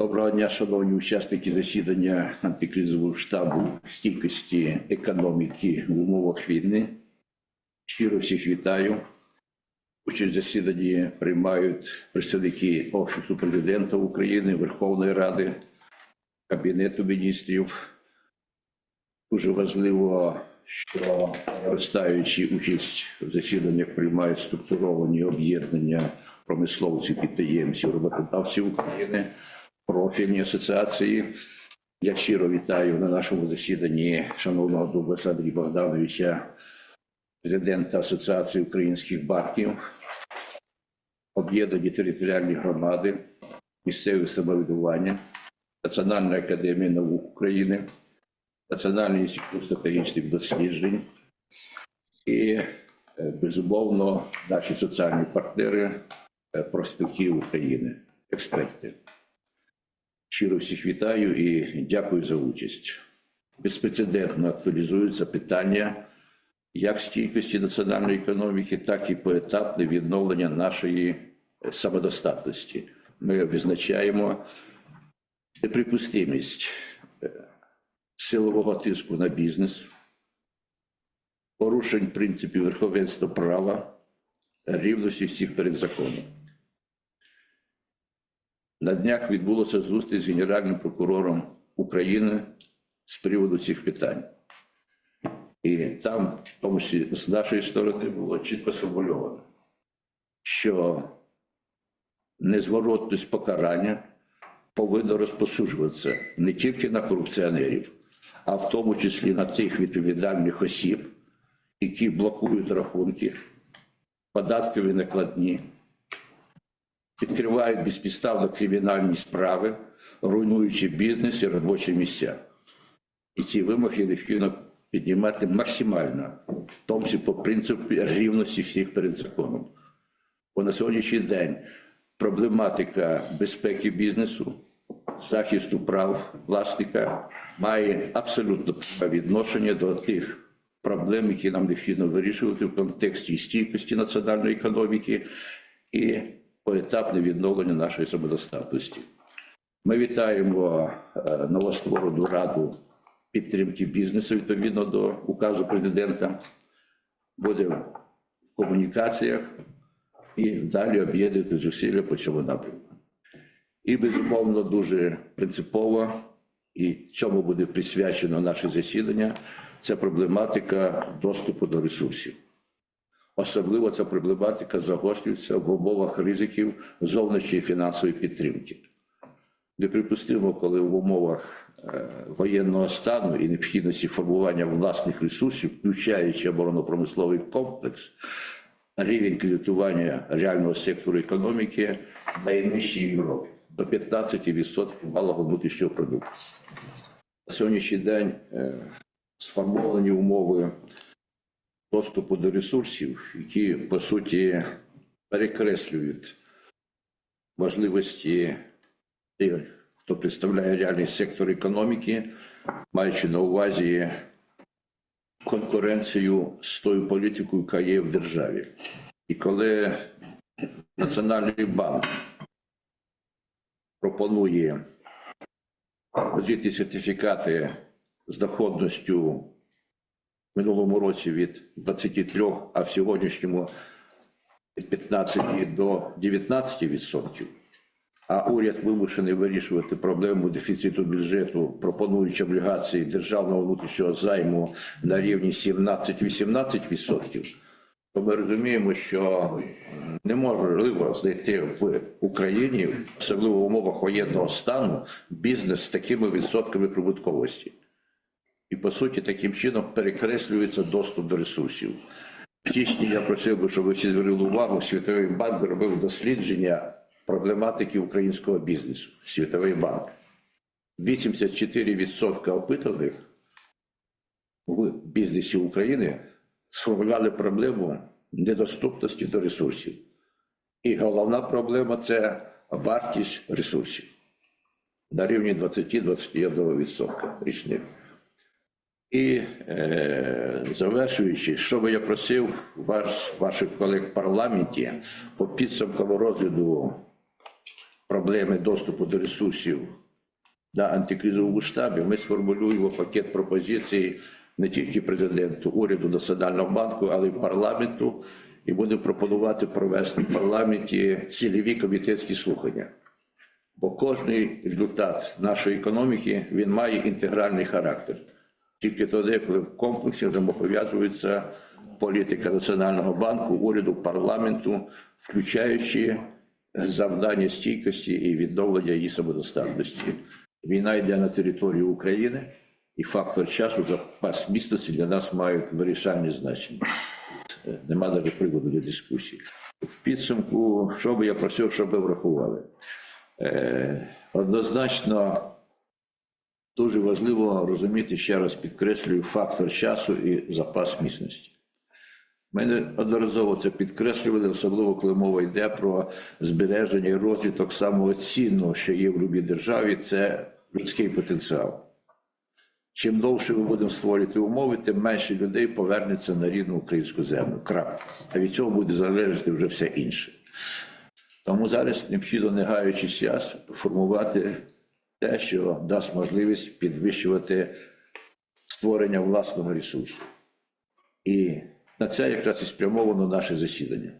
Доброго дня, шановні учасники засідання антикризового штабу стійкості економіки в умовах війни. Щиро всіх вітаю. Участь в засіданні приймають представники Офісу президента України, Верховної Ради, Кабінету міністрів. Дуже важливо, що зростаючи участь в засіданнях приймають структуровані об'єднання промисловців, підприємців, роботодавців України, профільні асоціації. Я щиро вітаю на нашому засіданні шановного Дугласа Андрія Богдановича, президента Асоціації українських банків, об'єднані територіальні громади, місцеве самоврядування, Національна академія наук України, Національний інститут стратегічних досліджень і, е, безумовно, наші соціальні партнери, е, профспілки України, експерти. Щиро всіх вітаю і дякую за участь. Безпрецедентно актуалізуються питання як стійкості національної економіки, так і поетапне відновлення нашої е, самодостатності. Ми визначаємо неприпустимість е, силового тиску на бізнес, порушень принципів верховенства права, рівності всіх перед законом. На днях відбулося зустріч з Генеральним прокурором України з приводу цих питань. І там, в тому числі з нашої сторони, було чітко сформульовано, що незворотність покарання повинна розпосуджуватися не тільки на корупціонерів, а в тому числі на тих відповідальних осіб, які блокують рахунки, податкові накладні, відкривають безпідставно кримінальні справи, руйнуючи бізнес і робочі місця. І ці вимоги необхідно піднімати максимально, в тому числі по принципу рівності всіх перед законом. Бо на сьогоднішній день проблематика безпеки бізнесу, захисту прав власника має абсолютно відношення до тих проблем, які нам необхідно вирішувати в контексті стійкості національної економіки і поетапне відновлення нашої самодостатності. Ми вітаємо е, новостворену раду підтримки бізнесу відповідно до указу президента. Буде в комунікаціях і далі об'єднувати зусилля по цьому напрямку. І, безумовно, дуже принципово, і цьому буде присвячено наше засідання, це проблематика доступу до ресурсів. Особливо ця проблематика загострюється в умовах ризиків зовнішньої фінансової підтримки. Неприпустимо, коли в умовах е, воєнного стану і необхідності формування власних ресурсів, включаючи оборонно-промисловий комплекс, рівень кредитування реального сектору економіки найнижчий в Європі до 15% валового внутрішнього продукту. На сьогоднішній день е, сформовані умови доступу до ресурсів, які по суті перекреслюють можливості тих, хто представляє реальний сектор економіки, маючи на увазі конкуренцію з тою політикою, яка є в державі. І коли Національний банк пропонує позитні сертифікати з доходністю минулому році від 23, а в сьогоднішньому від 15 до 19 відсотків. А уряд вимушений вирішувати проблему дефіциту бюджету, пропонуючи облігації державного внутрішнього займу на рівні 17-18 відсотків. То ми розуміємо, що неможливо знайти в Україні, особливо в умовах воєнного стану, бізнес з такими відсотками прибутковості. По суті, таким чином перекреслюється доступ до ресурсів. В січні я просив би, щоб ви всі звернули увагу, Світовий банк робив дослідження проблематики українського бізнесу. Світовий банк. 84% опитаних в бізнесі України сформулювали проблему недоступності до ресурсів. І головна проблема це вартість ресурсів на рівні 20-21% річних. І е, завершуючи, що би я просив ваш, ваших колег в парламенті по підсумкам розгляду проблеми доступу до ресурсів на антикризовому штабі, ми сформулюємо пакет пропозицій не тільки президенту, уряду, Національного банку, але й парламенту, і будемо пропонувати провести в парламенті цільові комітетські слухання. Бо кожний результат нашої економіки він має інтегральний характер. Тільки тоді, коли в комплексі взаємопов'язується політика Національного банку, уряду, парламенту, включаючи завдання стійкості і відновлення її самодостатності. Війна йде на територію України, і фактор часу, запас міцності для нас мають вирішальне значення. Нема навіть приводу для дискусії. В підсумку, що би я просив, щоб ви врахували? Е, Однозначно дуже важливо розуміти, ще раз підкреслюю, фактор часу і запас міцності. Ми неодноразово це підкреслювали, особливо коли мова йде про збереження і розвиток самого цінного, що є в будь-якій державі, це людський потенціал. Чим довше ми будемо створювати умови, тим менше людей повернеться на рідну українську землю. Крапка. А від цього буде залежати вже все інше. Тому зараз необхідно, не гаючи час, формувати те, що дасть можливість підвищувати створення власного ресурсу. І на це якраз і спрямовано наше засідання.